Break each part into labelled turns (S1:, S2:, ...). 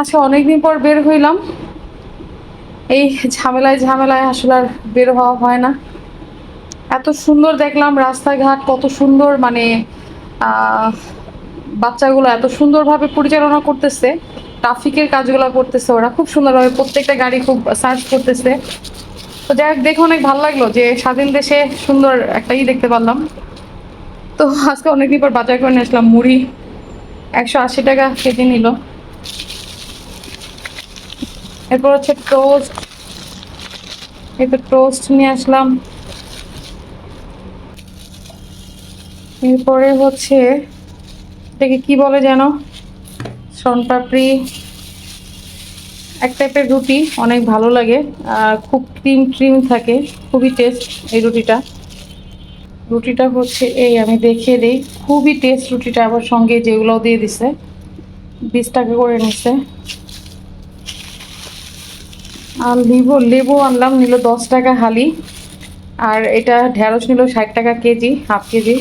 S1: আচ্ছা অনেকদিন পর বের হইলাম। এই ঝামেলায় ঝামেলায় আসলে আর বের হওয়া হয় না। এত সুন্দর দেখলাম রাস্তাঘাট, কত সুন্দর মানে বাচ্চাগুলো এত সুন্দরভাবে পরিচালনা করতেছে, ট্রাফিকের কাজগুলো করতেছে ওরা। খুব সুন্দরভাবে প্রত্যেকটা গাড়ি খুব সার্চ করতেছে। তো যাই হোক, দেখে অনেক ভালো লাগল যে স্বাধীন দেশে সুন্দর একটা ই দেখতে পারলাম। তো আজকে অনেকদিন পর বাজার করে নিয়ে আসলাম, মুড়ি একশো আশি টাকা কেজি নিল। এরপর হচ্ছে টোস্ট একটু টোস্ট নিয়ে আসলাম। এরপরে হচ্ছে, এটাকে কি বলে যেন? পাপড়ি এক টাইপের রুটি, অনেক ভালো লাগে। খুব ক্রিম ক্রিম থাকে, খুবই টেস্ট এই রুটিটা। রুটিটা হচ্ছে এই, আমি দেখিয়ে দিই। খুবই টেস্ট রুটিটা আবার সঙ্গে যেগুলো দিয়ে দিছে। বিশ টাকা করে নিছে। আর লেবু লেবু আনলাম, নিল দশ টাকা হালি। আর এটা ঢেঁড়স নিল ষাট টাকা কেজি, হাফ কেজি।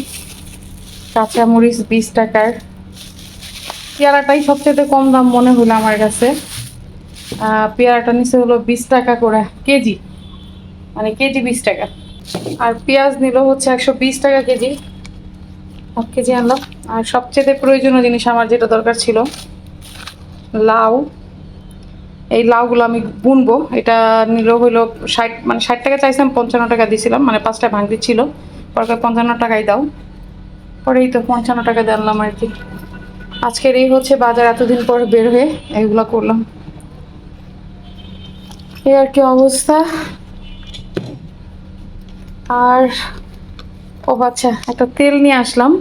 S1: কাঁচামরিচ বিশ টাকার। পেয়ারাটাই সবচেয়ে কম দাম মনে হলো আমার কাছে। পেয়ারাটা নিচে হলো বিশ টাকা করে কেজি। মানে কেজি বিশ টাকা। আর পেঁয়াজ নিল হচ্ছে একশো বিশ টাকা কেজি। হাফ কেজি আনলাম। আর সবচেয়ে প্রয়োজনীয় জিনিস আমার যেটা দরকার ছিল, লাউ। এই লাউগুলো আমি বুনবো। এটা নিল হইল ষাট মানে ষাট টাকা চাইছিলাম, পঞ্চান্ন টাকা দিয়েছিলাম মানে পাঁচটা ভাঙতি ছিল। পরে পঞ্চান্ন টাকাই দাও। পরেই তো পঞ্চান্ন টাকা জানলাম আর কি। আজকের এই হচ্ছে বাজার, এতদিন পর বের হয়ে এগুলো করলাম। এই আর কি অবস্থা। আর, ও আচ্ছা একটা তেল নিয়ে আসলাম।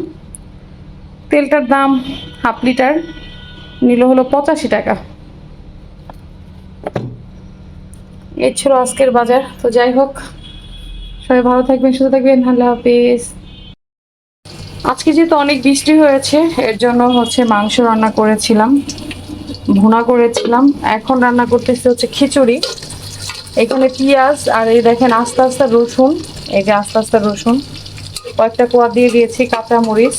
S1: তেলটার দাম হাফ লিটার, নিল হলো পঁচাশি টাকা। এই ছিল আজকের বাজার। তো যাই হোক, সবাই ভালো থাকবেন, সুস্থ থাকবেন। আল্লাহ হাফিজ। আজকে যেহেতু অনেক বৃষ্টি হয়েছে, এর জন্য হচ্ছে মাংস রান্না করেছিলাম, ভুনা করেছিলাম। এখন রান্না করতেছি হচ্ছে খিচুড়ি। এখানে পেঁয়াজ আর এই দেখেন আস্তে আস্তে রসুন, এই যে আস্তে আস্তে রসুন। কয়েকটা কোয়া দিয়ে দিয়েছি কাঁচা মরিচ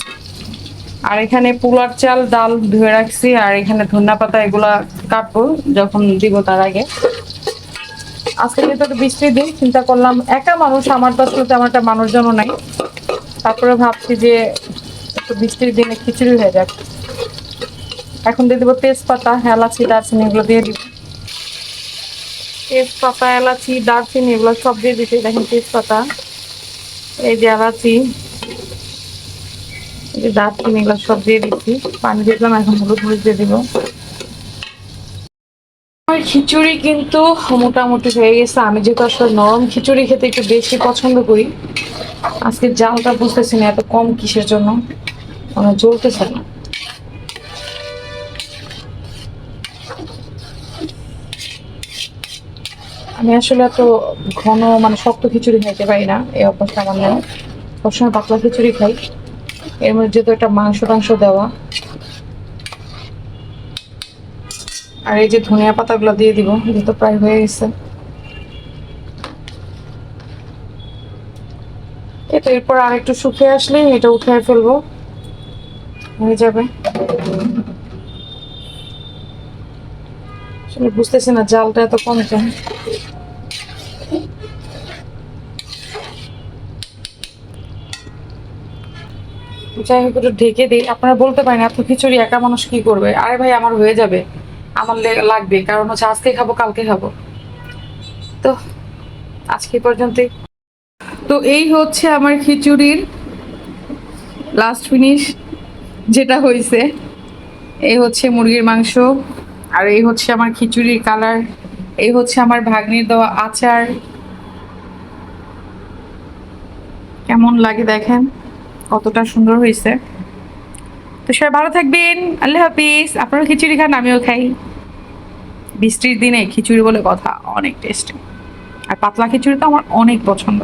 S1: আর এখানে পুলার চাল, ডাল ধুয়ে রাখছি। আর এখানে ধনিয়া পাতা এগুলা কাটবো যখন দিব তার আগে। আজকে যেহেতু একটা বৃষ্টির দিন, চিন্তা করলাম একা মানুষ, আমার আসলে তেমন একটা মানুষজনও নাই। তারপরে ভাবছি যে একটু বৃষ্টির দিনে খিচুড়ি হয়ে যাক। এখন দিয়ে দেবো তেজপাতা, এলাচি, দারচিনি এগুলো দিয়ে দিব। তেজপাতা, এলাচি, দারচিনি এগুলো সব দিয়ে দিতে দেখেন তেজপাতা, এই যে এলাচি, এই যে দারচিনি এগুলো সব দিয়ে দিচ্ছি। পানি দিয়ে দিলাম, এখন হলুদ মরিচ দিয়ে দিব। খিচুড়ি কিন্তু মোটামুটি হয়ে গেছে। আমি যেহেতু আসলে নরম খিচুড়ি খেতে একটু বেশি পছন্দ করি, আজকে জালটা বুঝতেছি না, এত কম কিসের জন্য? মানে জ্বলতেছে না। আমি আসলে এত ঘন মানে শক্ত খিচুড়ি খাইতে পারি না, এই অভ্যাসটা আমার নেই। সবসময় পাতলা খিচুড়ি খাই। এর মধ্যে যেহেতু একটা মাংস টাংস দেওয়া আর এই যে ধনিয়া পাতাগুলো দিয়ে দিব যেহেতু প্রায় হয়ে গেছে। এটা এরপর আর একটু শুকিয়ে আসলে এটা উঠে ফেলব। হয়ে যাবে। আসলে বুঝতেছি না, জালটা এত কম কেন? যাই হোক, একটু ঢেকে দিই। আপনারা বলতে পারেন, এত খিচুড়ি একা মানুষ কি করবে? আরে ভাই, আমার হয়ে যাবে। আমার লাগবে, কারণ হচ্ছে আজকে খাব কালকে খাব। তো, আজকে এই পর্যন্তই। তো এই হচ্ছে আমার খিচুড়ির লাস্ট ফিনিশ যেটা হয়েছে এই হচ্ছে মুরগির মাংস, আর এই হচ্ছে আমার খিচুড়ির কালার এই হচ্ছে আমার ভাগ্নির দেওয়া আচার। কেমন লাগে দেখেন, কতটা সুন্দর হয়েছে তো সবাই ভালো থাকবেন, আল্লাহ হাফিজ। আপনারা খিচুড়ি খান, আমিও খাই। বৃষ্টির দিনে খিচুড়ি বলে কথা অনেক টেস্টি আর পাতলা খিচুড়ি তো আমার অনেক পছন্দ।